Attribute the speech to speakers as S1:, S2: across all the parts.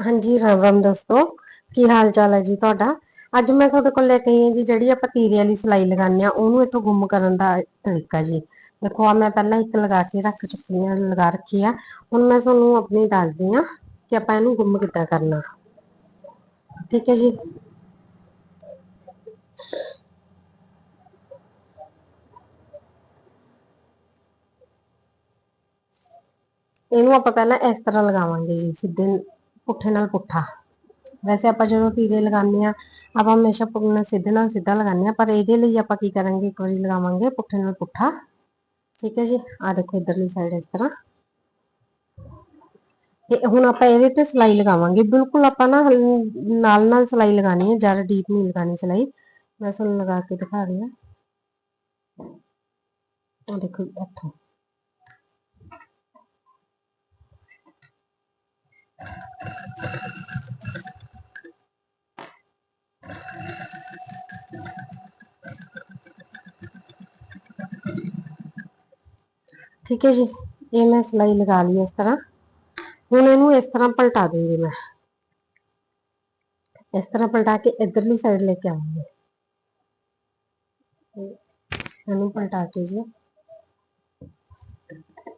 S1: ਹਾਂਜੀ ਰਾਮ ਰਾਮ ਦੋਸਤੋ ਕੀ ਹਾਲ ਚਾਲ ਹੈ ਜੀ ਤੁਹਾਡਾ? ਅੱਜ ਮੈਂ ਤੁਹਾਡੇ ਕੋਲ ਲੈ ਕੇ ਆਈ ਹਾਂ ਜੀ ਜਿਹੜੀ ਆਪਾਂ ਤੀਰੇ ਵਾਲੀ ਸਿਲਾਈ ਲਗਾਉਂਦੇ ਆ ਉਹਨੂੰ ਇਥੋਂ ਗੁੰਮ ਕਰਨ ਦਾ ਤਰੀਕਾ ਜੀ। ਦੇਖੋ ਆ ਮੈਂ ਪਹਿਲਾਂ ਇੱਕ ਲਗਾ ਕੇ ਰੱਖ ਚੁੱਕੀ ਹਾਂ, ਲਗਾ ਰੱਖੀ ਆ। ਹੁਣ ਮੈਂ ਤੁਹਾਨੂੰ ਆਪਣੀ ਦੱਸਦੀ ਆ ਕਿ ਆਪਾਂ ਇਹਨੂੰ ਗੁੰਮ ਕਿੱਦਾਂ ਕਰਨਾ। ਠੀਕ ਹੈ ਜੀ? ਇਹਨੂੰ ਆਪਾਂ ਪਹਿਲਾਂ ਇਸ ਤਰ੍ਹਾਂ ਲਗਾਵਾਂਗੇ ਜੀ, ਸਿੱਧੇ ਪੁੱਠੇ ਨਾਲ ਪੁੱਠਾ। ਵੈਸੇ ਆਪਾਂ ਜਦੋਂ ਤੀਰੇ ਲਗਾਉਂਦੇ ਆ ਆਪਾਂ ਹਮੇਸ਼ਾ ਪੁੱਠੇ ਸਿੱਧੇ ਨਾਲ ਸਿੱਧਾ ਲਗਾਉਂਦੇ ਆ ਪਰ ਇਹਦੇ ਲਈ ਆਪਾਂ ਕੀ ਕਰਾਂਗੇ? ਇੱਕ ਵਾਰੀ ਲਗਾਵਾਂਗੇ ਪੁੱਠੇ ਨਾਲ ਪੁੱਠਾ। ਠੀਕ ਹੈ ਜੀ? ਆ ਦੇਖੋ ਇਧਰਲੀ ਸਾਈਡ ਇਸ ਤਰ੍ਹਾਂ। ਤੇ ਹੁਣ ਆਪਾਂ ਇਹਦੇ ਤੇ ਸਲਾਈ ਲਗਾਵਾਂਗੇ। ਬਿਲਕੁਲ ਆਪਾਂ ਨਾ ਨਾਲ ਨਾਲ ਸਲਾਈ ਲਗਾਣੀ ਹੈ, ਜ਼ਿਆਦਾ ਡੀਪ ਨਹੀਂ ਲਗਾਣੀ ਸਲਾਈ। ਮੈਂ ਤੁਹਾਨੂੰ ਲਗਾ ਕੇ ਦਿਖਾ ਰਹੀ ਹਾਂ। ਆ ਦੇਖੋ ਇੱਥੋਂ। ਠੀਕ ਹੈ ਜੀ ਇਹ ਮੈਂ ਸਲਾਈ ਲਗਾ ਲਈ ਇਸ ਤਰ੍ਹਾਂ ਹੁਣ ਇਹਨੂੰ ਇਸ ਤਰ੍ਹਾਂ ਪਲਟਾ ਦੂੰਗੀ ਮੈਂ ਇਸ ਤਰ੍ਹਾਂ ਪਲਟਾ ਕੇ ਇਧਰਲੀ ਸਾਈਡ ਲੈ ਕੇ ਆਉਂਗੀ ਇਹਨੂੰ ਪਲਟਾ ਕੇ ਜੀ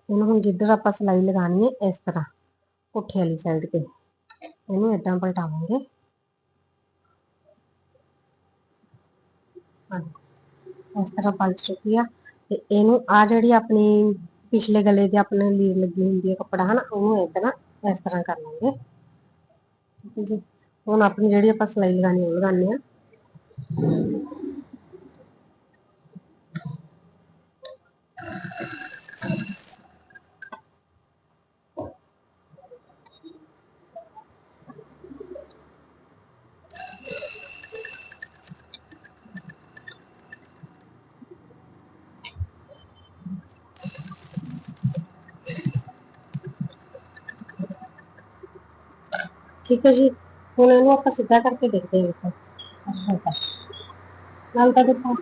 S1: ਇਹਨੂੰ ਹੁਣ ਜਿੱਧਰ ਆਪਾਂ ਸਲਾਈ ਲਗਾਣੀ ਹੈ ਇਸ ਤਰ੍ਹਾਂ ਪੁੱਠੇ ਵਾਲੀ ਸਾਈਡ ਤੇ ਇਹਨੂੰ ਇਦਾਂ ਪਲਟਾਵਾਂਗੇ ਇਸ ਤਰ੍ਹਾਂ ਪਲਟ ਚੁੱਕੀ ਆ ਤੇ ਇਹਨੂੰ ਆ ਜਿਹੜੀ ਆਪਣੀ ਪਿਛਲੇ ਗਲੇ ਤੇ ਆਪਣੇ ਲੀਰ ਲੱਗੀ ਹੁੰਦੀ ਹੈ ਕੱਪੜਾ, ਹਨ? ਉਹਨੂੰ ਇਦਾਂ ਇਸ ਤਰ੍ਹਾਂ ਕਰ ਲਾਂਗੇ। ਠੀਕ ਹੈ ਜੀ? ਹੁਣ ਆਪਣੀ ਜਿਹੜੀ ਆਪਾਂ ਸਲਾਈ ਲਗਾਣੀ ਉਹ ਲਗਾਉਂਦੇ ਆ ਠੀਕ ਹੈ ਜੀ। ਹੁਣ ਇਹਨੂੰ ਆਪਾਂ ਸਿੱਧਾ ਕਰਕੇ ਦੇਖਦੇ ਹਾਂ ਅੱਛਾ ਨਾਲ ਤਾਂ ਦੇਖੋ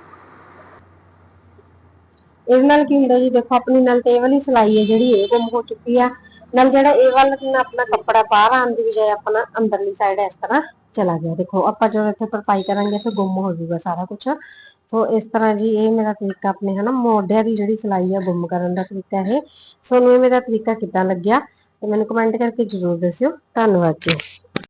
S1: ਇਹਦੇ ਨਾਲ ਕੀ ਹੁੰਦਾ ਜੀ? ਦੇਖੋ, ਆਪਣੀ ਨਾਲ ਤੇ ਇਹ ਵਾਲੀ ਸਲਾਈ ਹੈ ਜਿਹੜੀ, ਇਹ ਗੁੰਮ ਹੋ ਚੁੱਕੀ ਆ। ਨਾਲ ਜਿਹੜਾ ਇਹ ਵਾਲਾ ਆਪਣਾ ਕੱਪੜਾ ਬਾਹਰ ਆਉਣ ਦੀ ਬਜਾਏ ਆਪਣਾ ਅੰਦਰਲੀ ਸਾਈਡ ਇਸ ਤਰ੍ਹਾਂ ਚਲਾ ਗਿਆ। ਦੇਖੋ, ਆਪਾਂ ਜਦੋਂ ਇੱਥੇ ਤਰਪਾਈ ਕਰਾਂਗੇ ਤੇ ਗੁੰਮ ਹੋ ਜਾਊਗਾ ਸਾਰਾ ਕੁਝ ਸੋ ਇਸ ਤਰ੍ਹਾਂ ਜੀ, ਇਹ ਮੇਰਾ ਤਰੀਕਾ ਆਪਣੇ ਹਨਾ, ਮੋਢਿਆਂ ਦੀ ਜਿਹੜੀ ਸਲਾਈ ਆ, ਗੁੰਮ ਕਰਨ ਦਾ ਤਰੀਕਾ ਇਹ। ਸੋ ਨੂੰ ਇਹ ਮੇਰਾ ਤਰੀਕਾ ਕਿੱਦਾਂ ਲੱਗਿਆ? ਤੇ ਮੈਨੂੰ ਕਮੈਂਟ ਕਰਕੇ ਜਰੂਰ ਦੱਸਿਓ। ਧੰਨਵਾਦ ਜੀ।